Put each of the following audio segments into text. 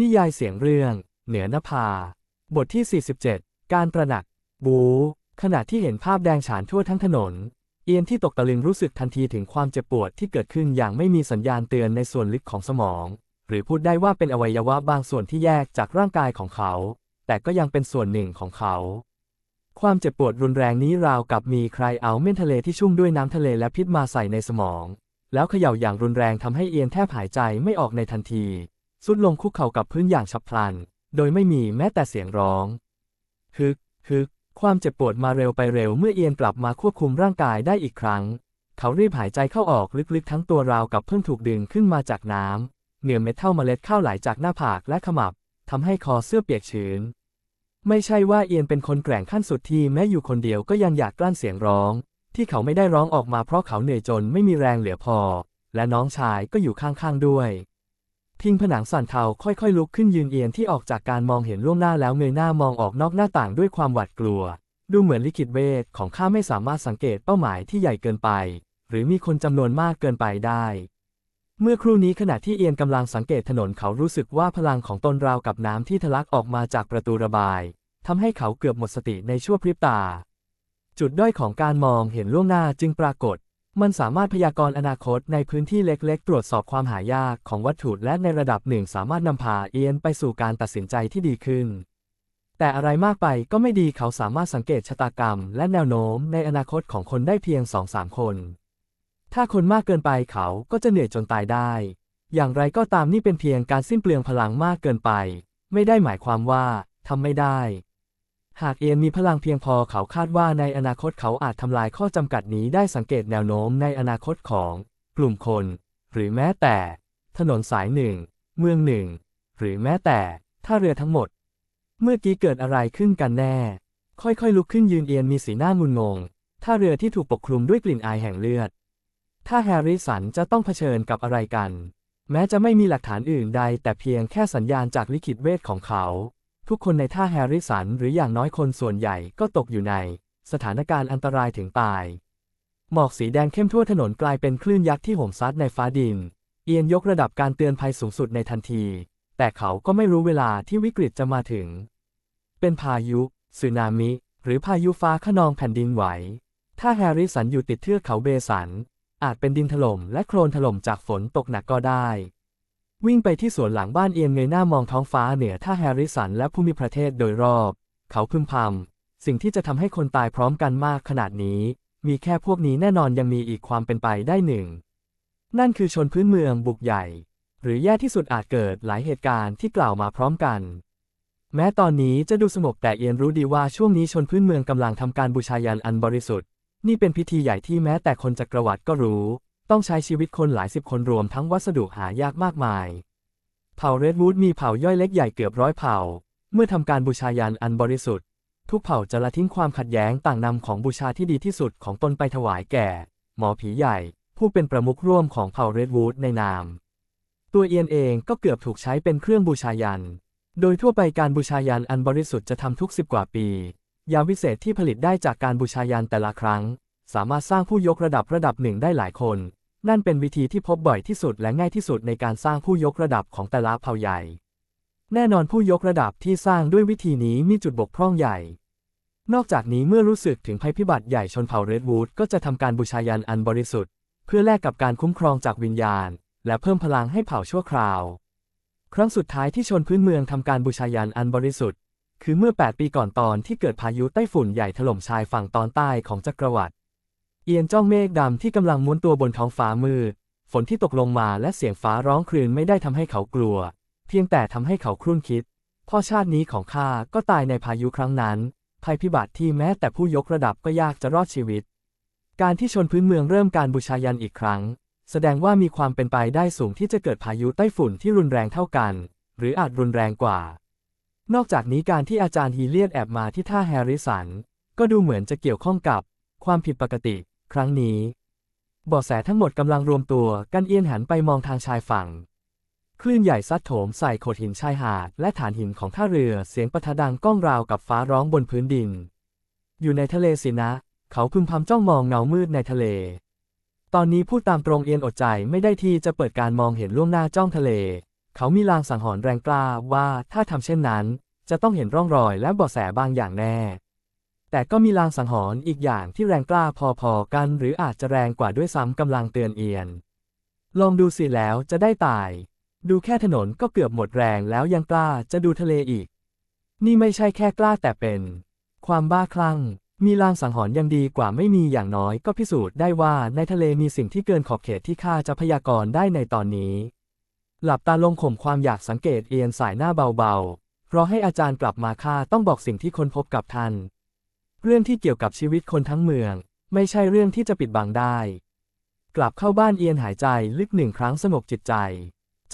นิยายเสียงเรื่อง เหนือนภา บทที่ 47 การประหนัก บู ขณะที่เห็นภาพแดงฉานทั่วทั้งถนน เอียนที่ตกตะลึงรู้สึกทันทีถึงความเจ็บปวดที่เกิดขึ้นอย่างไม่มีสัญญาณเตือนในส่วนลึกของสมอง หรือพูดได้ว่าเป็นอวัยวะบางส่วนที่แยกจากร่างกายของเขา แต่ก็ยังเป็นส่วนหนึ่งของเขา ความเจ็บปวดรุนแรงนี้ราวกับมีใครเอาเม่นทะเลที่ชุ่มด้วยน้ำทะเลและพิษมาใส่ในสมอง แล้วเขย่าอย่างรุนแรงทำให้เอียนแทบหายใจไม่ออกในทันที สุดลงคุกเข่ากับพื้นอย่างฉับพลัน โดยไม่มีแม้แต่เสียงร้องฮึกฮึกความเจ็บปวดมาเร็วไปเร็วเมื่อเอียนกลับมาควบคุมร่างกายได้อีกครั้ง เขารีบหายใจเข้าออกลึกๆทั้งตัวราวกับเพิ่งถูกดึงขึ้นมาจากน้ำเหนือเม็ดเท่าเมล็ดข้าวไหลจากหน้าผากและขมับทำให้คอเสื้อเปียกชื้น ไม่ใช่ว่าเอียนเป็นคนแกร่งขั้นสุดที่แม้อยู่คนเดียวก็ยังอยากกลั้นเสียงร้อง ที่เขาไม่ได้ร้องออกมาเพราะเขาเหนื่อยจนไม่มีแรงเหลือพอ และน้องชายก็อยู่ข้างๆด้วย พิงผนังสั่นเทาค่อยๆลุกขึ้นยืนเอียนที่ออกจากการมองเห็นล่วงหน้าแล้วเงยหน้ามองออกนอกหน้าต่างด้วยความหวาดกลัว ดูเหมือนลิขิตเวทของข้าไม่สามารถสังเกตเป้าหมายที่ใหญ่เกินไป หรือมีคนจำนวนมากเกินไปได้ เมื่อครู่นี้ขณะที่เอียนกำลังสังเกตถนนเขารู้สึกว่าพลังของตนราวกับน้ำที่ทะลักออกมาจากประตูระบายทำให้เขาเกือบหมดสติในชั่วพริบตา จุดด้อยของการมองเห็นล่วงหน้าจึงปรากฏ มันสามารถพยากรณ์อนาคตในพื้นที่เล็กๆ ตรวจสอบความหายากของวัตถุและในระดับหนึ่งสามารถนำพาเอียนไปสู่การตัดสินใจที่ดีขึ้น แต่อะไรมากไปก็ไม่ดีเขาสามารถสังเกตชะตากรรม และแนวโน้มในอนาคตของคนได้เพียงสองสามคน ถ้าคนมากเกินไปเขาก็จะเหนื่อยจนตายได้ อย่างไรก็ตามนี่เป็นเพียงการสิ้นเปลืองพลังมากเกินไป ไม่ได้หมายความว่าทำไม่ได้ หากเอียนมีพลังเพียงพอเขาคาดว่าในอนาคตเขาอาจทำลายข้อจำกัดนี้ได้สังเกตแนวโน้มในอนาคตของ กลุ่มคน หรือแม้แต่ ถนนสายหนึ่ง เมืองหนึ่ง หรือแม้แต่ท่าเรือทั้งหมด เมื่อกี้เกิดอะไรขึ้นกันแน่ ค่อยๆ ลุกขึ้นยืนเอียนมีสีหน้างุนงงท่าเรือที่ถูกปกคลุมด้วยกลิ่นอายแห่งเลือด ถ้าแฮร์ริสันจะต้องเผชิญกับอะไรกัน แม้จะไม่มีหลักฐานอื่นใด แต่เพียงแค่สัญญาณจากลิขิตเวทของเขา ทุกคนในท่าแฮร์ริสันหรืออย่างน้อยคนส่วนใหญ่ก็ตกอยู่ใน สถานการณ์อันตรายถึงตาย หมอกสีแดงเข้มทั่วถนนกลายเป็นคลื่นยักษ์ที่โหมซัดในฟ้าดิน เอียนยกระดับการเตือนภัยสูงสุดในทันที แต่เขาก็ไม่รู้เวลาที่วิกฤตจะมาถึง เป็นพายุสึนามิ หรือพายุฟ้าขนองแผ่นดินไหว ถ้าแฮร์ริสันอยู่ติดเทือกเขาเบสัน อาจเป็นดินถล่มและโคลนถล่มจากฝนตกหนักก็ได้ วิ่งไปที่สวนหลังบ้านเอียงเงยหน้ามองท้องฟ้าเหนือท่าแฮร์ริสันและภูมิประเทศโดยรอบ เขาพึมพำสิ่งที่จะทำให้คนตายพร้อมกันมากขนาดนี้ มีแค่พวกนี้แน่นอนยังมีอีกความเป็นไปได้หนึ่ง นั่นคือชนพื้นเมืองบุกใหญ่ หรือแย่ที่สุดอาจเกิดหลายเหตุการณ์ที่กล่าวมาพร้อมกัน แม้ตอนนี้จะดูสงบแต่เอียนรู้ดีว่าช่วงนี้ชนพื้นเมืองกำลังทำการบูชายันอันบริสุทธิ์ นี่เป็นพิธีใหญ่ที่แม้แต่คนจักรวรรดิก็รู้ ต้องใช้ชีวิตคนหลายสิบคนรวมทั้งวัสดุหายากมากมาย เผ่าเรดวูดมีเผ่าย่อยเล็กใหญ่เกือบร้อยเผ่า เมื่อทำการบูชายันอันบริสุทธิ์ ทุกเผ่าจะละทิ้งความขัดแย้งต่างนำของบูชาที่ดีที่สุดของตนไปถวายแก่ หมอผีใหญ่ ผู้เป็นประมุขร่วมของเผ่าเรดวูดในนาม ตัวเอียนเองก็เกือบถูกใช้เป็นเครื่องบูชายัน โดยทั่วไปการบูชายันอันบริสุทธิ์จะทำทุกสิบกว่าปี ยาวิเศษที่ผลิตได้จากการบูชายันแต่ละครั้ง สามารถสร้างผู้ยกระดับระดับหนึ่งได้หลายคน นั่นเป็นวิธีที่พบบ่อยที่สุดและง่ายที่สุดในการสร้างผู้ยกระดับของแต่ละเผ่าใหญ่ แน่นอนผู้ยกระดับที่สร้างด้วยวิธีนี้มีจุดบกพร่องใหญ่ นอกจากนี้เมื่อรู้สึกถึงภัยพิบัติใหญ่ชนเผ่าเรดวูดก็จะทำการบูชายันอันบริสุทธิ์ เพื่อแลกกับการคุ้มครองจากวิญญาณ และเพิ่มพลังให้เผ่าชั่วคราว ครั้งสุดท้ายที่ชนพื้นเมืองทำการบูชายันอันบริสุทธิ์ คือเมื่อ 8 ปีก่อนตอนที่เกิดพายุไต้ฝุ่นใหญ่ถล่มชายฝั่งตอนใต้ของจักรวรรดิ เอียนจ้องเมฆดำที่กำลังม้วนตัวบนท้องฟ้ามืด ฝนที่ตกลงมาและเสียงฟ้าร้องครืนไม่ได้ทำให้เขากลัว เพียงแต่ทำให้เขาครุ่นคิด พ่อชาตินี้ของข้าก็ตายในพายุครั้งนั้น ภัยพิบัติที่แม้แต่ผู้ยกระดับก็ยากจะรอดชีวิต การที่ชนพื้นเมืองเริ่มการบูชายันอีกครั้ง แสดงว่ามีความเป็นไปได้สูงที่จะเกิดพายุไต้ฝุ่นที่รุนแรงเท่ากัน หรืออาจรุนแรงกว่า นอกจากนี้การที่อาจารย์ฮีเลียนแอบมาที่ท่าแฮริสันก็ดูเหมือนจะเกี่ยวข้องกับ ความผิดปกติ ครั้งนี้เบาะแสทั้งหมดกำลังรวมตัวกันเอียนหันไปมองทางชายฝั่ง คลื่นใหญ่ซัดโถมใส่โขดหินชายหาด และฐานหินของท่าเรือเสียงปะทะดังก้องราวกับฟ้าร้องบนพื้นดิน อยู่ในทะเลสินะ เขาพึมพำจ้องมองเงามืดในทะเล ตอนนี้พูดตามตรงเอียนอดใจไม่ได้ที่จะเปิดการมองเห็นล่วงหน้าจ้องทะเล เขามีลางสังหรณ์แรงกล้าว่าถ้าทำเช่นนั้น จะต้องเห็นร่องรอยและเบาะแสบางอย่างแน่ แต่ก็มีลางสังหรณ์อีกอย่างที่แรงกล้าพอๆกัน หรืออาจจะแรงกว่าด้วยซ้ำกำลังเตือนเอียน ลองดูสิแล้วจะได้ตาย ดูแค่ถนนก็เกือบหมดแรงแล้วยังกล้าจะดูทะเลอีก นี่ไม่ใช่แค่กล้าแต่เป็น ความบ้าคลั่ง มีลางสังหรณ์ยังดีกว่าไม่มีอย่างน้อยก็พิสูจน์ได้ว่าในทะเลมีสิ่งที่เกินขอบเขตที่ข้าจะพยากรณ์ได้ในตอนนี้ หลับตาลงข่มความอยากสังเกตเอียนสายหน้าเบาๆเพราะให้อาจารย์กลับมาข้าต้องบอกสิ่งที่ค้นพบกับท่าน เรื่องที่เกี่ยวกับชีวิตคนทั้งเมือง ไม่ใช่เรื่องที่จะปิดบังได้ กลับเข้าบ้านเอียนหายใจลึกหนึ่งครั้งสงบจิตใจ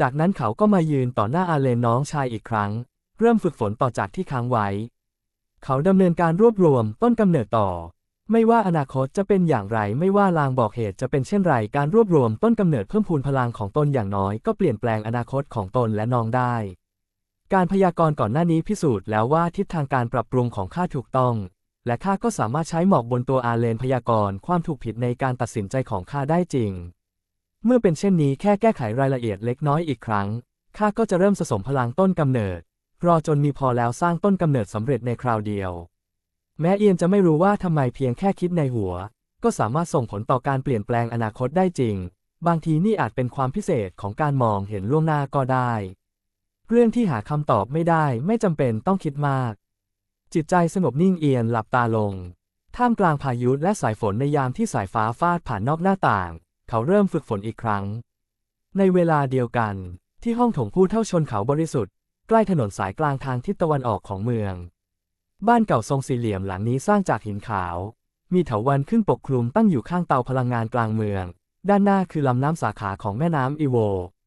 จากนั้นเขาก็มายืนต่อหน้าอาเลนน้องชายอีกครั้ง เริ่มฝึกฝนต่อจากที่ค้างไว้ เขาดำเนินการรวบรวมต้นกำเนิดต่อ ไม่ว่าอนาคตจะเป็นอย่างไรไม่ว่าลางบอกเหตุจะเป็นเช่นไรการรวบรวมต้นกำเนิดเพิ่มพูนพลังของตนอย่างน้อย ก็เปลี่ยนแปลงอนาคตของตนและน้องได้ การพยากรณ์ก่อนหน้านี้พิสูจน์แล้วว่าทิศทางการปรับปรุงของข้าถูกต้อง และข้าก็สามารถใช้หมอกบนตัวอาเลนพยากรณ์ความถูกผิดในการตัดสินใจของข้าได้จริง เมื่อเป็นเช่นนี้แค่แก้ไขรายละเอียดเล็กน้อยอีกครั้งข้าก็จะเริ่มสะสมพลังต้นกำเนิด รอจนมีพอแล้วสร้างต้นกำเนิดสำเร็จในคราวเดียว แม้เอียนจะไม่รู้ว่าทำไมเพียงแค่คิดในหัว ก็สามารถส่งผลต่อการเปลี่ยนแปลงอนาคตได้จริง บางทีนี่อาจเป็นความพิเศษของการมองเห็นล่วงหน้าก็ได้ เรื่องที่หาคำตอบไม่ได้ไม่จำเป็นต้องคิดมาก จิตใจสงบนิ่งเอียนหลับตาลง ท่ามกลางพายุและสายฝนในยามที่สายฟ้าฟาดผ่านนอกหน้าต่าง เขาเริ่มฝึกฝนอีกครั้ง ในเวลาเดียวกัน ที่ห้องถงผู้เท่าชนเขาบริสุทธิ์ใกล้ถนนสายกลางทางทิศตะวันออกของเมือง บ้านเก่าทรงสี่เหลี่ยมหลังนี้สร้างจากหินขาว มีเถาวัลย์ขึ้นปกคลุมตั้งอยู่ข้างเตาพลังงานกลางเมือง ด้านหน้าคือลำน้ำสาขาของแม่น้ำอีโว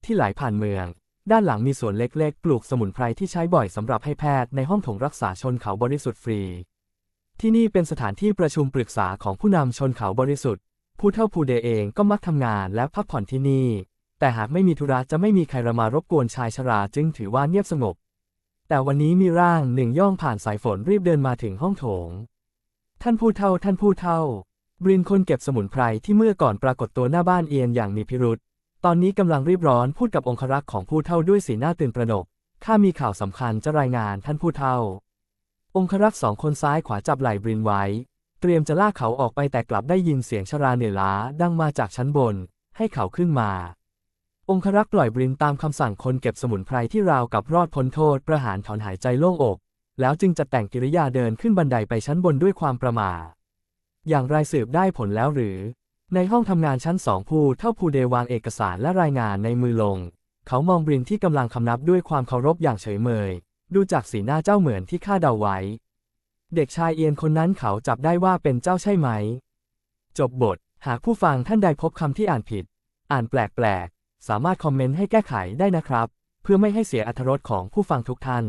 ที่ไหลผ่านเมือง ด้านหลังมีสวนเล็กๆ ปลูกสมุนไพรที่ใช้บ่อยสำหรับให้แพทย์ในห้องโถงรักษาชนเขาบริสุทธิ์ฟรี ที่นี่เป็นสถานที่ประชุมปรึกษาของผู้นำชนเขาบริสุทธิ์ ผู้เท่าผู้เดเองก็มักทำงานและพักผ่อนที่นี่ แต่หากไม่มีธุระจะไม่มีใครมารบกวนชายชราจึงถือว่าเงียบสงบ แต่วันนี้มีร่างหนึ่งย่องผ่านสายฝนรีบเดินมาถึงห้องโถง ท่านผู้เท่าท่านผู้เท่าบรินคนเก็บสมุนไพรที่เมื่อก่อนปรากฏตัวหน้าบ้านเอียนอย่างมีพิรุษ ตอนนี้กำลังรีบร้อนพูดกับองครักษ์ของผู้เท่าด้วยสีหน้าตื่นตระหนก ข้ามีข่าวสำคัญจะรายงานท่านผู้เท่า องครักษ์สองคนซ้ายขวาจับไหล่บรินไว้ เตรียมจะลากเขาออกไปแต่กลับได้ยินเสียงชราเหนื่อยล้าดังมาจากชั้นบน ให้เขาขึ้นมา องครักษ์ปล่อยบรินตามคำสั่งคนเก็บสมุนไพรที่ราวกับรอดพ้นโทษประหารถอนหายใจโล่งอก แล้วจึงจัดแต่งกิริยาเดินขึ้นบันไดไปชั้นบนด้วยความประหมาอย่างไรสืบได้ผลแล้วหรือ ในห้องทำงานชั้นสองผู้เท่าผู้เดวางเอกสารและรายงานในมือลง เขามองบรินที่กำลังคำนับด้วยความเคารพอย่างเฉยเมย ดูจากสีหน้าเจ้าเหมือนที่ข้าเดาไว้ เด็กชายเอียนคนนั้นเขาจับได้ว่าเป็นเจ้าใช่ไหม จบบท หากผู้ฟังท่านใดพบคำที่อ่านผิด อ่านแปลกๆ สามารถคอมเมนต์ให้แก้ไขได้นะครับ เพื่อไม่ให้เสียอรรถรสของผู้ฟังทุกท่าน